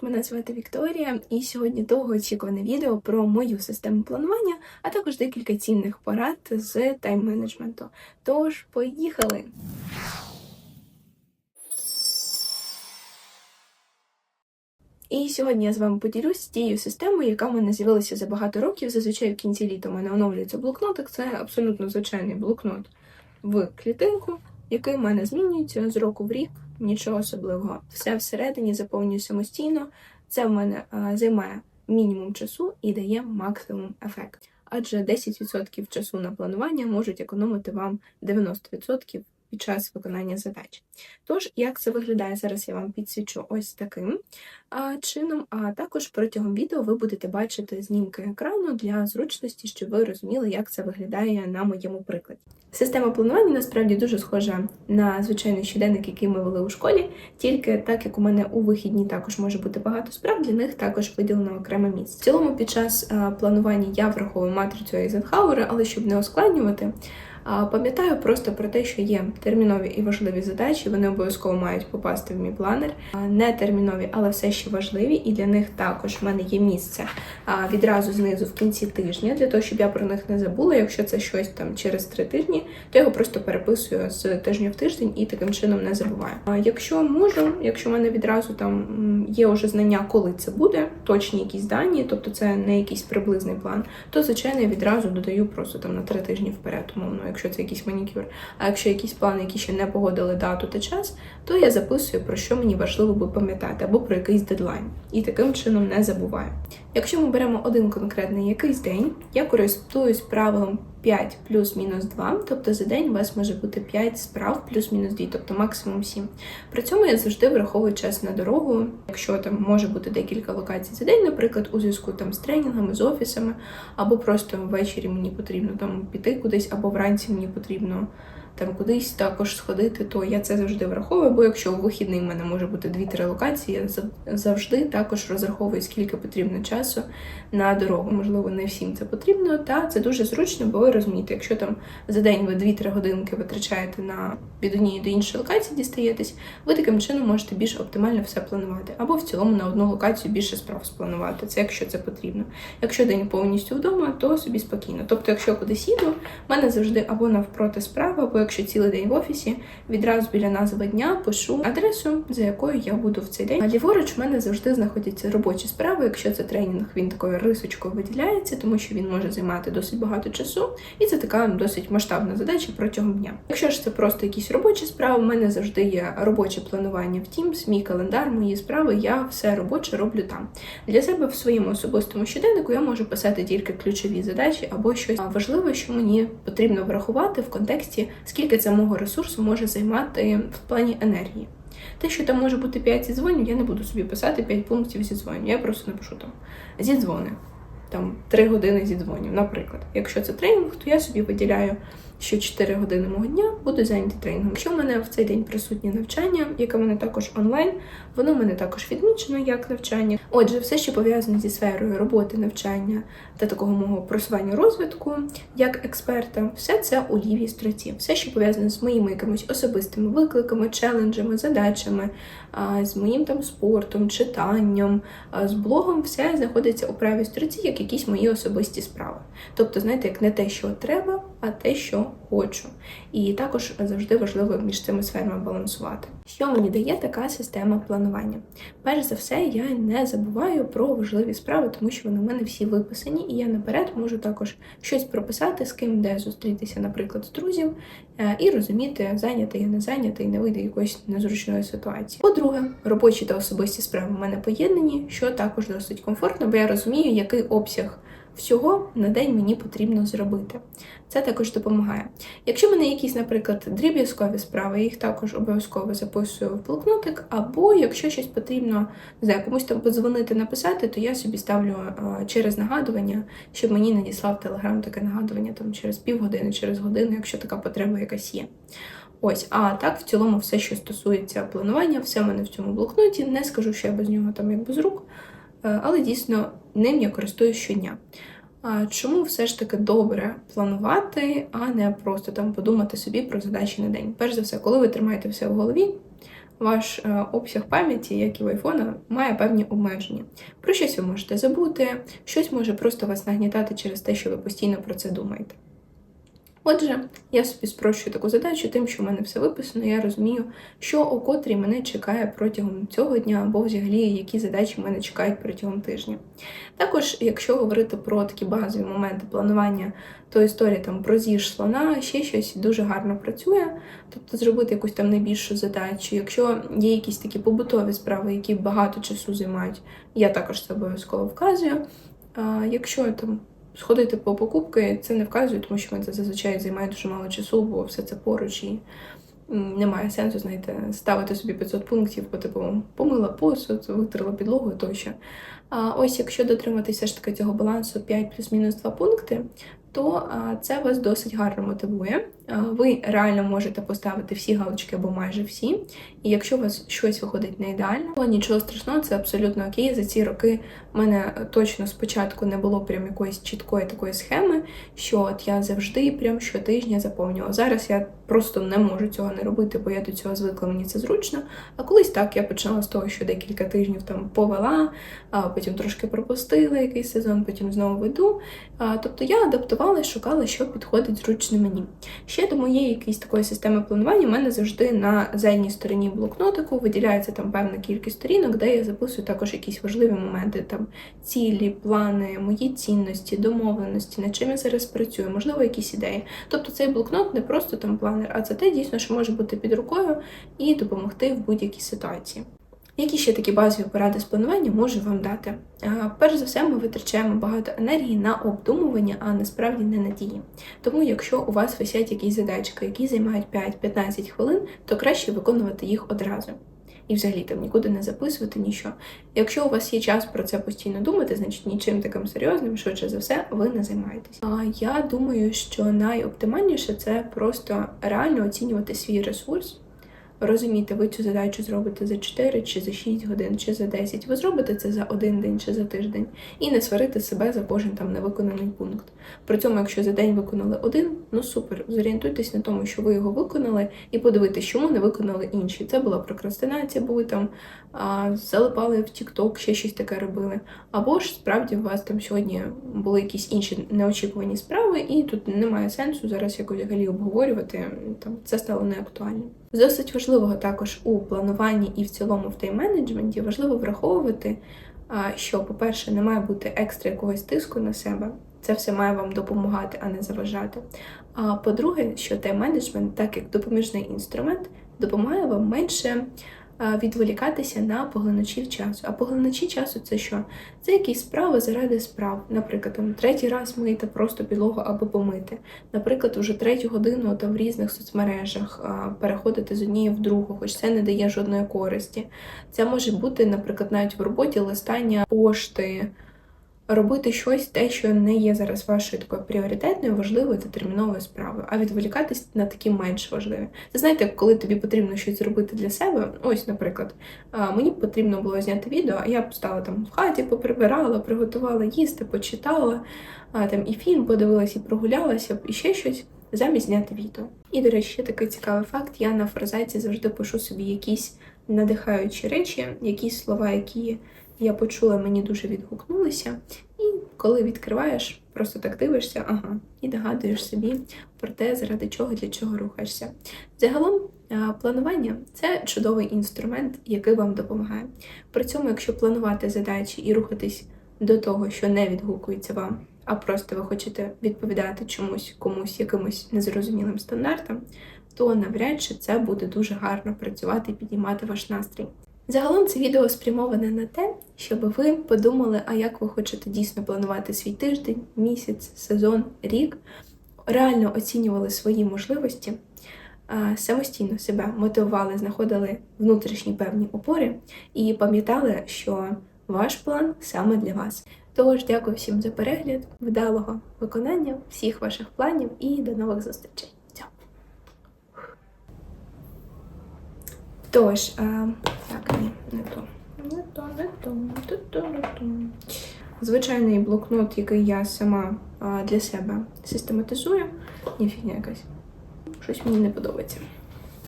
Привіт! Мене звати Вікторія, і сьогодні довгоочікуване відео про мою систему планування, а також декілька цінних порад з тайм-менеджменту. Тож, поїхали! І сьогодні я з вами поділюсь тією системою, яка в мене з'явилася за багато років. Зазвичай в кінці літа у мене оновлюється блокнотик. Це абсолютно звичайний блокнот в клітинку, який в мене змінюється з року в рік. Нічого особливого. Все всередині заповнюю самостійно. Це в мене а, займає мінімум часу і дає максимум ефект. Адже 10% часу на планування можуть економити вам 90% під час виконання задач. Тож, як це виглядає зараз, я вам підсвічу ось таким чином. А також протягом відео ви будете бачити знімки екрану для зручності, щоб ви розуміли, як це виглядає на моєму прикладі. Система планування насправді дуже схожа на звичайний щоденник, який ми вели у школі, тільки так як у мене у вихідні також може бути багато справ, для них також виділено окреме місце. В цілому, під час планування я враховую матрицю Eisenhower, але щоб не ускладнювати. Пам'ятаю просто про те, що є термінові і важливі задачі, вони обов'язково мають попасти в мій планер. Не термінові, але все ще важливі, і для них також в мене є місце відразу знизу в кінці тижня, для того, щоб я про них не забула. Якщо це щось там через три тижні, то я його просто переписую з тижня в тиждень і таким чином не забуваю. А якщо можу, якщо в мене відразу там є вже знання, коли це буде, точні якісь дані, тобто це не якийсь приблизний план, то звичайно я відразу додаю просто там на три тижні вперед, умовно, якщо це якийсь манікюр. А якщо якісь плани, які ще не погодили дату та час, то я записую про що мені важливо би пам'ятати, або про якийсь дедлайн. І таким чином не забуваю. Якщо ми беремо один конкретний якийсь день, я користуюсь правилом 5 плюс-мінус 2, тобто за день у вас може бути 5 справ плюс-мінус 2, тобто максимум 7. При цьому я завжди враховую час на дорогу, якщо там може бути декілька локацій за день, наприклад, у зв'язку там з тренінгами, з офісами, або просто ввечері мені потрібно там піти кудись, або вранці мені потрібно там кудись також сходити, то я це завжди враховую, бо якщо у вихідний в мене може бути 2-3 локації, я завжди також розраховую, скільки потрібно часу на дорогу. Можливо, не всім це потрібно, та це дуже зручно, бо ви розумієте, якщо там за день ви 2-3 годинки витрачаєте на від однієї до іншої локації дістаєтесь, ви таким чином можете більш оптимально все планувати. Або в цілому на одну локацію більше справ спланувати. Це якщо це потрібно. Якщо день повністю вдома, то собі спокійно. Тобто, якщо кудись їду, в мене завжди або навпроти справа, або якщо цілий день в офісі, відразу біля назви дня пишу адресу, за якою я буду в цей день. А ліворуч в мене завжди знаходяться робочі справи. Якщо це тренінг, він такою рисочкою виділяється, тому що він може займати досить багато часу, і це така досить масштабна задача протягом дня. Якщо ж це просто якісь робочі справи, в мене завжди є робоче планування в Teams, мій календар, мої справи. Я все робоче роблю там. Для себе в своєму особистому щоденнику я можу писати тільки ключові задачі або щось важливе, що мені потрібно врахувати в контексті, скільки це мого ресурсу може займати в плані енергії. Те, що там може бути 5 зідзвонів, я не буду собі писати 5 пунктів зідзвонів. Я просто напишу там зідзвони, там 3 години зідзвонів, наприклад. Якщо це тренінг, то я собі виділяю, що 4 години мого дня буду зайняті тренінгом. Якщо в мене в цей день присутнє навчання, яке в мене також онлайн, воно в мене також відмічено як навчання. Отже, все, що пов'язане зі сферою роботи, навчання та такого мого просування розвитку як експерта, все це у лівій строці. Все, що пов'язане з моїми якимись особистими викликами, челенджами, задачами, з моїм там спортом, читанням, з блогом, все знаходиться у правій строці, як якісь мої особисті справи. Тобто, знаєте, як не те, що треба, а те, що хочу. І також завжди важливо між цими сферами балансувати. Що мені дає така система планування? Перш за все, я не забуваю про важливі справи, тому що вони в мене всі виписані, і я наперед можу також щось прописати, з ким де зустрітися, наприклад, з друзів, е, і розуміти, зайнятий я не зайнятий, не вийде якоїсь незручної ситуації. По-друге, робочі та особисті справи в мене поєднані, що також досить комфортно, бо я розумію, який обсяг всього на день мені потрібно зробити. Це також допомагає. Якщо в мене якісь, наприклад, дріб'язкові справи, я їх також обов'язково записую в блокнотик, або якщо щось потрібно не знаю, комусь там подзвонити, написати, то я собі ставлю е, через нагадування, щоб мені надіслав телеграм таке нагадування там через півгодини, через годину, якщо така потреба якась є. Ось, а так в цілому все, що стосується планування, все в мене в цьому блокноті. Не скажу, що я без нього там як без рук, але дійсно ним я користуюсь щодня. Чому все ж таки добре планувати, а не просто там подумати собі про задачі на день? Перш за все, коли ви тримаєте все в голові, ваш е, обсяг пам'яті, як і в айфона, має певні обмеження. Про щось ви можете забути, щось може просто вас нагнітати через те, що ви постійно про це думаєте. Отже, я собі спрощую таку задачу, тим, що в мене все виписано, я розумію, що о котрій мене чекає протягом цього дня, або взагалі які задачі мене чекають протягом тижня. Також, якщо говорити про такі базові моменти планування, то історія там про з'їж слона, ще щось дуже гарно працює. Тобто зробити якусь там найбільшу задачу. Якщо є якісь такі побутові справи, які багато часу займають, я також це обов'язково вказую. А якщо там сходити по покупки, це не вказує, тому що це зазвичай займає дуже мало часу, бо все це поруч і немає сенсу, знаєте, ставити собі 500 пунктів, по типу помила посуд, витерла підлогу тощо. А ось якщо дотриматися ж таки цього балансу 5 плюс-мінус 2 пункти, то це вас досить гарно мотивує. А, Ви реально можете поставити всі галочки або майже всі. І якщо у вас щось виходить не ідеально, то нічого страшного, це абсолютно окей. За ці роки в мене точно спочатку не було прям якоїсь чіткої такої схеми, що от я завжди прям щотижня заповнювала. Зараз я просто не можу цього не робити, бо я до цього звикла, мені це зручно. А колись так я починала з того, що декілька тижнів там повела, а потім трошки пропустила якийсь сезон, потім знову веду. Тобто я адаптувала, шукала, що підходить зручно мені. Ще до моєї якоїсь такої системи планування в мене завжди на задній стороні блокнотику виділяється там певна кількість сторінок, де я записую також якісь важливі моменти, там цілі, плани, мої цінності, домовленості, над чим я зараз працюю, можливо, якісь ідеї. Тобто цей блокнот не просто там планер, а це те дійсно, що може бути під рукою і допомогти в будь-якій ситуації. Які ще такі базові поради з планування можу вам дати? Перш за все, ми витрачаємо багато енергії на обдумування, а насправді не на дії. Тому, якщо у вас висять якісь задачки, які займають 5-15 хвилин, то краще виконувати їх одразу. І взагалі там нікуди не записувати нічого. Якщо у вас є час про це постійно думати, значить нічим таким серйозним, швидше за все, ви не займаєтесь. А я думаю, що найоптимальніше це просто реально оцінювати свій ресурс. Розуміти, ви цю задачу зробите за 4 чи за 6 годин, чи за 10. Ви зробите це за один день чи за тиждень, і не сварити себе за кожен там невиконаний пункт. При цьому, якщо за день виконали один, ну супер, зорієнтуйтесь на тому, що ви його виконали, і подивитись, чому не виконали інші. Це була прокрастинація, бо ви там а, залипали в TikTok, ще щось таке робили. Або ж справді у вас там сьогодні були якісь інші неочікувані справи, і тут немає сенсу зараз якось взагалі обговорювати. Там це стало неактуальним. Досить важливого також у плануванні і в цілому в тайм-менеджменті важливо враховувати, що, по-перше, не має бути екстра якогось тиску на себе. Це все має вам допомагати, а не заважати. А по-друге, що тайм-менеджмент, так як допоміжний інструмент, допомагає вам менше відволікатися на поглиначів часу. А поглиначі часу це що? Це якісь справи заради справ. Наприклад, там третій раз мити просто підлогу аби помити. Наприклад, уже третю годину там в різних соцмережах переходити з однієї в другу, хоч це не дає жодної користі. Це може бути, наприклад, навіть в роботі листання пошти. Робити щось, те, що не є зараз вашою такою пріоритетною, важливою та терміновою справою, а відволікатись на такі менш важливі. Це знаєте, коли тобі потрібно щось зробити для себе. Ось, наприклад, мені потрібно було зняти відео, а я б стала там в хаті, поприбирала, приготувала їсти, почитала, там і фільм подивилася, і прогулялася, і ще щось, замість зняти відео. І, до речі, ще такий цікавий факт: я на фразайці завжди пишу собі якісь надихаючі речі, якісь слова, які я почула, мені дуже відгукнулися. І коли відкриваєш, просто так дивишся, ага, і догадуєш собі про те, заради чого, для чого рухаєшся. Загалом, планування це чудовий інструмент, який вам допомагає. При цьому, якщо планувати задачі і рухатись до того, що не відгукується вам, а просто ви хочете відповідати чомусь, комусь, якимось незрозумілим стандартам, то навряд чи це буде дуже гарно працювати і підіймати ваш настрій. Загалом це відео спрямоване на те, щоб ви подумали, а як ви хочете дійсно планувати свій тиждень, місяць, сезон, рік, реально оцінювали свої можливості, самостійно себе мотивували, знаходили внутрішні певні опори і пам'ятали, що ваш план саме для вас. Тож, дякую всім за перегляд, вдалого виконання всіх ваших планів і до нових зустрічей. Тож, а, так, ні, не то. Не то, не то, не то, не то. Звичайний блокнот, який я сама а, для себе систематизую. Ні, фігня якась. Щось мені не подобається.